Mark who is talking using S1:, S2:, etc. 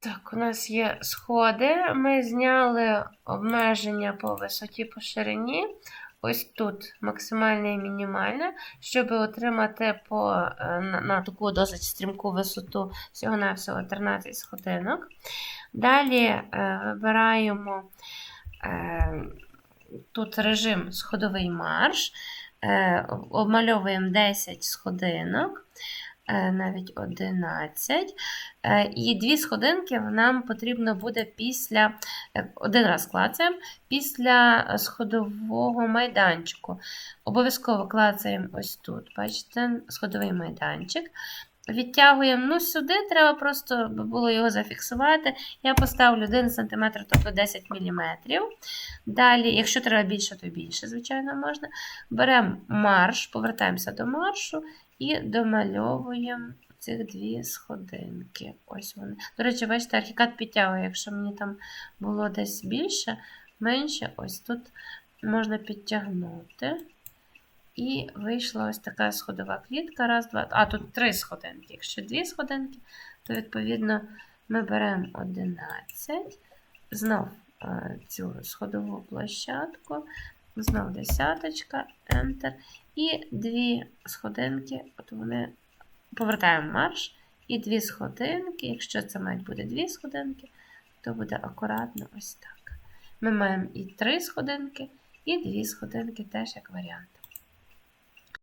S1: Так, у нас є сходи. Ми зняли обмеження по висоті по ширині. Ось тут максимальне і мінімальне, щоб отримати по, е, на, на таку досить стрімку висоту всього-навсього 13 сходинок. Далі е, вибираємо е, тут режим сходовий марш, е, обмальовуємо 10 сходинок, навіть 11. Е, І дві сходинки нам потрібно буде після е, один раз клацаємо після сходового майданчику. Обов'язково клацаємо ось тут. Бачите, сходовий майданчик. Відтягуємо ну, сюди, треба просто було його зафіксувати. Я поставлю 1 см, тобто 10 мм. Далі, якщо треба більше, то більше, звичайно, можна. Беремо марш, повертаємося до маршу і домальовуємо цих дві сходинки. Ось вони. До речі, бачите, архікат підтягує, якщо мені там було десь більше, менше, ось тут можна підтягнути. І вийшла ось така сходова клітка. Раз, два. А, тут три сходинки. Якщо дві сходинки, то відповідно ми беремо 11, знов е, цю сходову площадку, знов десяточка, Enter. І дві сходинки, от вони повертаємо марш. І дві сходинки. Якщо це мають бути дві сходинки, то буде акуратно ось так. Ми маємо і три сходинки, і дві сходинки теж як варіант.